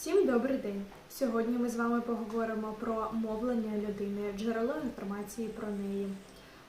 Всім добрий день! Сьогодні ми з вами поговоримо про мовлення людини, джерело інформації про неї.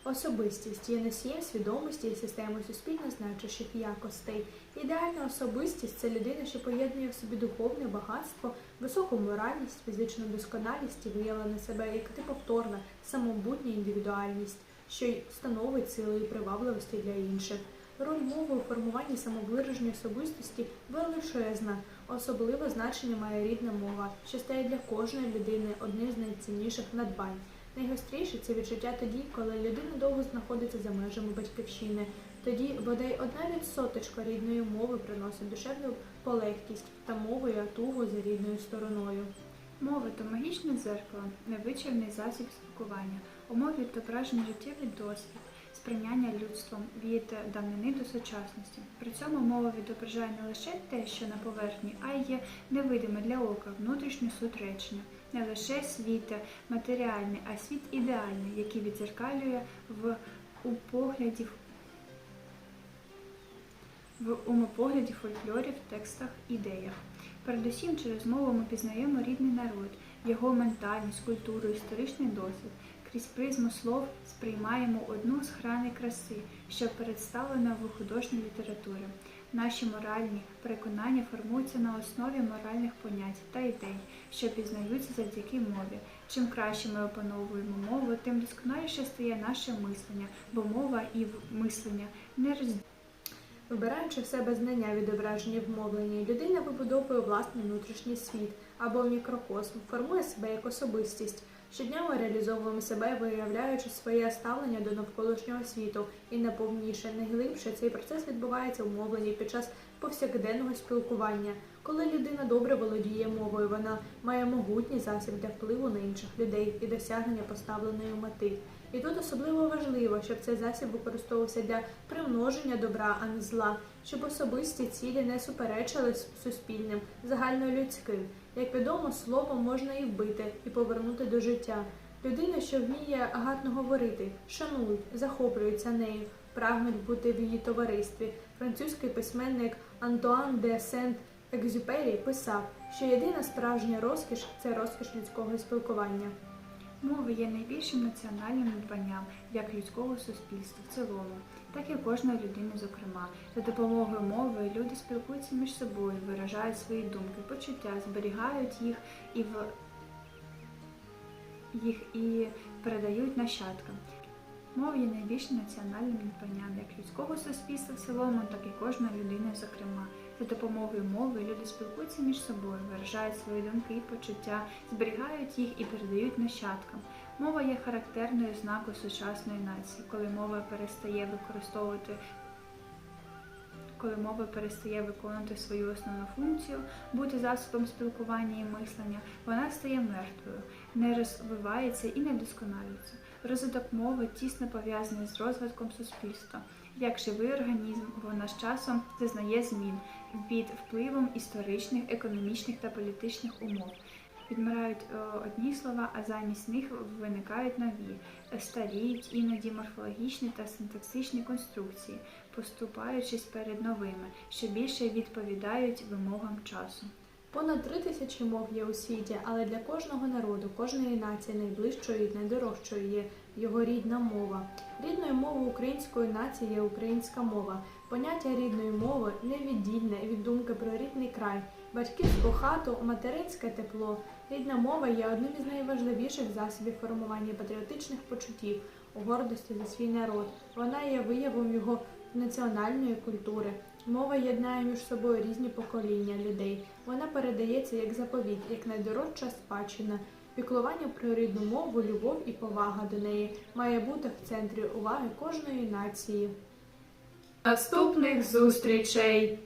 Особистість є носієм свідомості і системою суспільно значущих якостей. Ідеальна особистість це людина, що поєднує в собі духовне багатство, високу моральність, фізичну досконалість і виявлене себе як неповторна, самобутня індивідуальність, що й становить силу і привабливості для інших. Роль мови у формуванні самовираження особистості величезна. Особливе значення має рідна мова, що стає для кожної людини одним з найцінніших надбань. Найгостріше це відчуття тоді, коли людина довго знаходиться за межами батьківщини. Тоді бодай одна відсоточка рідної мови приносить душевну полегкість та мовою тугу за рідною стороною. Мова то магічне дзеркало, невичерний засіб спілкування, у мові відображений життєвий досвід, сприйняння людством від давнини до сучасності. При цьому мова відображає не лише те, що на поверхні, а й є невидиме для ока, внутрішню суть речення. Не лише світ матеріальний, а світ ідеальний, який відзеркалює в у погляді в умопогляді, фольклорі, в текстах, ідеях. Передусім через мову ми пізнаємо рідний народ, його ментальність, культуру, історичний досвід. Крізь призму слов сприймаємо одну з граней краси, що представлена в художній літературі. Наші моральні переконання формуються на основі моральних понять та ідей, що пізнаються завдяки мові. Чим краще ми опановуємо мову, тим досконаліше стає наше мислення, бо мова і мислення не розділяють. Вибираючи в себе знання відображені в мовленні, людина вибудовує власний внутрішній світ або мікрокосм, формує себе як особистість. Щодня ми реалізовуємо себе, виявляючи своє ставлення до навколишнього світу, і найповніше, найглибше цей процес відбувається у мовленні під час повсякденного спілкування. Коли людина добре володіє мовою, вона має могутній засіб для впливу на інших людей і досягнення поставленої мети. І тут особливо важливо, щоб цей засіб використовувався для примноження добра, а не зла, щоб особисті цілі не суперечили суспільним, загальнолюдським. Як відомо, словом можна і вбити, і повернути до життя. Людина, що вміє гарно говорити, шанують, захоплюються нею, прагнуть бути в її товаристві. Французький письменник Антуан де Сент Екзюпері писав, що єдина справжня розкіш це розкіш людського спілкування. Мова є найбільшим національним надбанням як людського суспільства в цілому, так і кожної людини, зокрема. За допомогою мови люди спілкуються між собою, виражають свої думки, почуття, зберігають їх і в їх і передають нащадкам. Мова є найбільшим національним надбанням як людського суспільства в цілому, так і кожної людини, зокрема. За допомогою мови люди спілкуються між собою, виражають свої думки і почуття, зберігають їх і передають нащадкам. Мова є характерною знакою сучасної нації, коли мова перестає використовувати. Коли мова перестає виконувати свою основну функцію, бути засобом спілкування і мислення, вона стає мертвою, не розвивається і не досконалюється. Розвиток мови тісно пов'язаний з розвитком суспільства. Як живий організм, вона з часом зазнає змін під впливом історичних, економічних та політичних умов. Відмирають е, одні слова, а замість них виникають нові, старіють іноді морфологічні та синтаксичні конструкції, поступаючись перед новими, що більше відповідають вимогам часу. Понад три тисячі мов є у світі, але для кожного народу, кожної нації найближчою і найдорожчою є його рідна мова. Рідною мовою української нації є українська мова. Поняття рідної мови невіддільне від думки про рідний край, батьківську хату, материнське тепло. Рідна мова є одним із найважливіших засобів формування патріотичних почуттів, у гордості за свій народ. Вона є виявом його національної культури. Мова єднає між собою різні покоління людей. Вона передається як заповіт, як найдорожча спадщина. Піклування про рідну мову, любов і повага до неї має бути в центрі уваги кожної нації. Наступних зустрічей!